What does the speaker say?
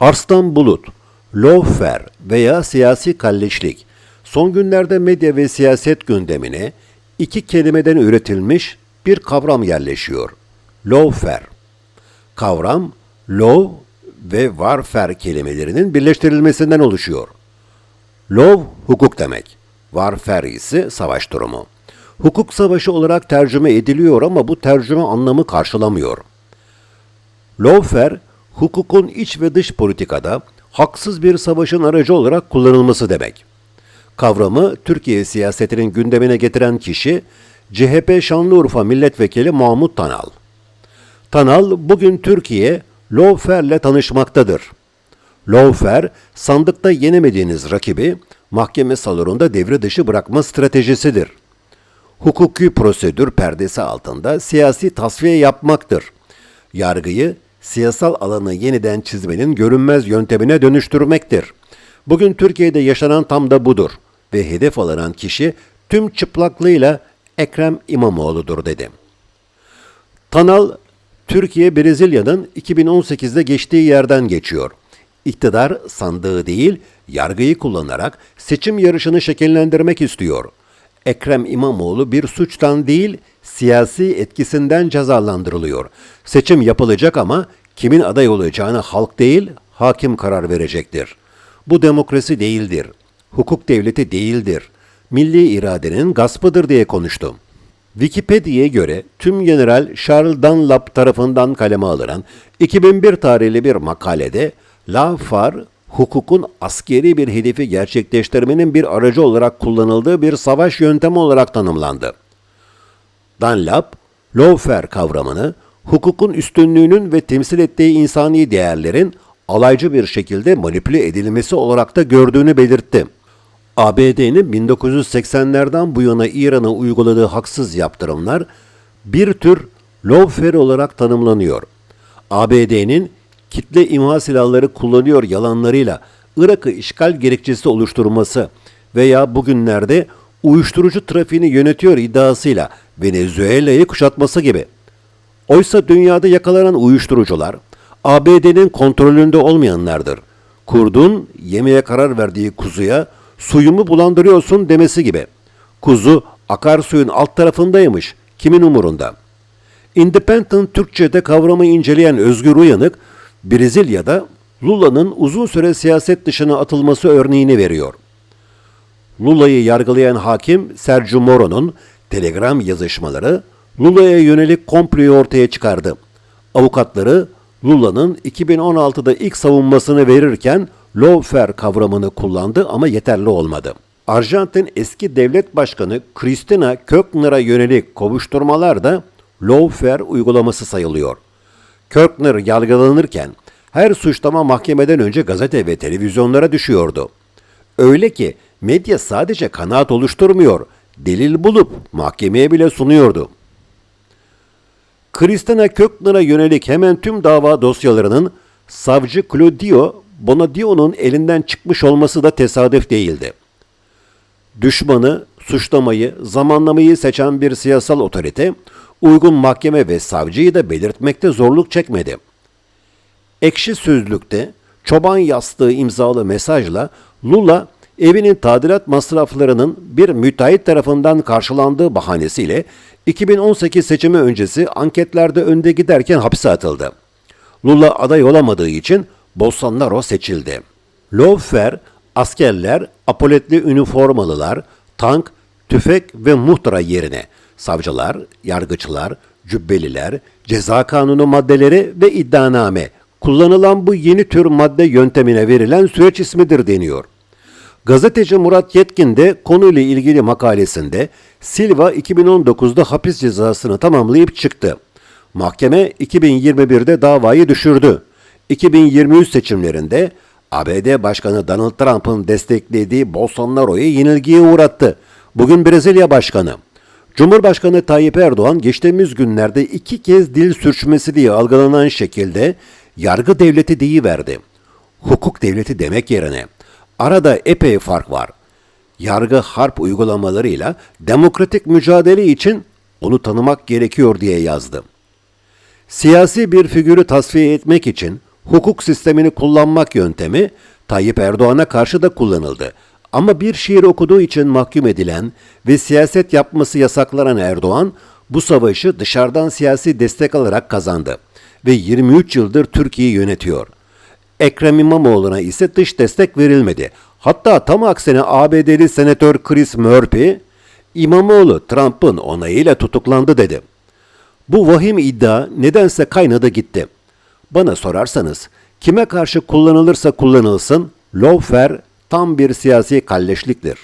Arslan Bulut, lawfare veya siyasi kalleşlik, son günlerde medya ve siyaset gündemine iki kelimeden üretilmiş bir kavram yerleşiyor. Lawfare. Kavram, law ve warfare kelimelerinin birleştirilmesinden oluşuyor. Law, hukuk demek. Warfare ise savaş durumu. Hukuk savaşı olarak tercüme ediliyor ama bu tercüme anlamı karşılamıyor. Lawfare, hukukun iç ve dış politikada haksız bir savaşın aracı olarak kullanılması demek. Kavramı Türkiye siyasetinin gündemine getiren kişi CHP Şanlıurfa Milletvekili Mahmut Tanal. Tanal bugün Türkiye lawfare'le tanışmaktadır. Lawfare, sandıkta yenemediğiniz rakibi mahkeme salonunda devre dışı bırakma stratejisidir. Hukuki prosedür perdesi altında siyasi tasfiye yapmaktır. Yargıyı siyasal alanı yeniden çizmenin görünmez yöntemine dönüştürmektir. Bugün Türkiye'de yaşanan tam da budur ve hedef alınan kişi tüm çıplaklığıyla Ekrem İmamoğlu'dur dedi. Tanal, Türkiye Brezilya'nın 2018'de geçtiği yerden geçiyor. İktidar sandığı değil, yargıyı kullanarak seçim yarışını şekillendirmek istiyor. Ekrem İmamoğlu bir suçtan değil, siyasi etkisinden cezalandırılıyor. Seçim yapılacak ama kimin aday olacağını halk değil, hakim karar verecektir. Bu demokrasi değildir. Hukuk devleti değildir. Milli iradenin gaspıdır diye konuştum. Wikipedia'ya göre tüm General Charles Dunlap tarafından kaleme alınan 2001 tarihli bir makalede lawfare hukukun askeri bir hedefi gerçekleştirmenin bir aracı olarak kullanıldığı bir savaş yöntemi olarak tanımlandı. Dunlap, lawfare kavramını hukukun üstünlüğünün ve temsil ettiği insani değerlerin alaycı bir şekilde manipüle edilmesi olarak da gördüğünü belirtti. ABD'nin 1980'lerden bu yana İran'a uyguladığı haksız yaptırımlar bir tür lawfare olarak tanımlanıyor. ABD'nin kitle imha silahları kullanıyor yalanlarıyla Irak'ı işgal gerekçesi oluşturması veya bugünlerde uyuşturucu trafiğini yönetiyor iddiasıyla Venezuela'yı kuşatması gibi. Oysa dünyada yakalanan uyuşturucular ABD'nin kontrolünde olmayanlardır. Kurdun yemeye karar verdiği kuzuya suyumu bulandırıyorsun demesi gibi. Kuzu akarsuyun alt tarafındaymış. Kimin umurunda? Independent Türkçe'de kavramı inceleyen Özgür Uyanık, Brezilya'da Lula'nın uzun süre siyaset dışına atılması örneğini veriyor. Lula'yı yargılayan hakim Sergio Moro'nun telegram yazışmaları Lula'ya yönelik komployu ortaya çıkardı. Avukatları Lula'nın 2016'da ilk savunmasını verirken lawfare kavramını kullandı ama yeterli olmadı. Arjantin eski devlet başkanı Cristina Kirchner'a yönelik kovuşturmalar da lawfare uygulaması sayılıyor. Kirchner yargılanırken her suçlama mahkemeden önce gazete ve televizyonlara düşüyordu. Öyle ki medya sadece kanaat oluşturmuyor, delil bulup mahkemeye bile sunuyordu. Kristina Kökner'a yönelik hemen tüm dava dosyalarının savcı Claudio Bonadio'nun elinden çıkmış olması da tesadüf değildi. Düşmanı, suçlamayı, zamanlamayı seçen bir siyasal otorite, uygun mahkeme ve savcıyı da belirtmekte zorluk çekmedi. Ekşi Sözlük'te çoban yastığı imzalı mesajla Lula evinin tadilat masraflarının bir müteahhit tarafından karşılandığı bahanesiyle 2018 seçimi öncesi anketlerde önde giderken hapse atıldı. Lula aday olamadığı için Bolsonaro seçildi. Lawfare, askerler, apoletli üniformalılar, tank, tüfek ve muhtıra yerine savcılar, yargıçlar, cübbeliler, ceza kanunu maddeleri ve iddianame kullanılan bu yeni tür madde yöntemine verilen süreç ismidir deniyor. Gazeteci Murat Yetkin de konuyla ilgili makalesinde Silva 2019'da hapis cezasını tamamlayıp çıktı. Mahkeme 2021'de davayı düşürdü. 2023 seçimlerinde ABD Başkanı Donald Trump'ın desteklediği Bolsonaro'yu yenilgiye uğrattı. Bugün Brezilya Başkanı. Cumhurbaşkanı Tayyip Erdoğan geçtiğimiz günlerde iki kez dil sürçmesi diye algılanan şekilde yargı devleti deyiverdi. Hukuk devleti demek yerine arada epey fark var. Yargı harp uygulamalarıyla demokratik mücadele için onu tanımak gerekiyor diye yazdı. Siyasi bir figürü tasfiye etmek için hukuk sistemini kullanmak yöntemi Tayyip Erdoğan'a karşı da kullanıldı. Ama bir şiir okuduğu için mahkum edilen ve siyaset yapması yasaklanan Erdoğan bu savaşı dışarıdan siyasi destek alarak kazandı ve 23 yıldır Türkiye'yi yönetiyor. Ekrem İmamoğlu'na ise dış destek verilmedi. Hatta tam aksine ABD'li senatör Chris Murphy, İmamoğlu Trump'ın onayıyla tutuklandı dedi. Bu vahim iddia nedense kaynadı gitti. Bana sorarsanız kime karşı kullanılırsa kullanılsın lawfare tam bir siyasi kalleşliktir.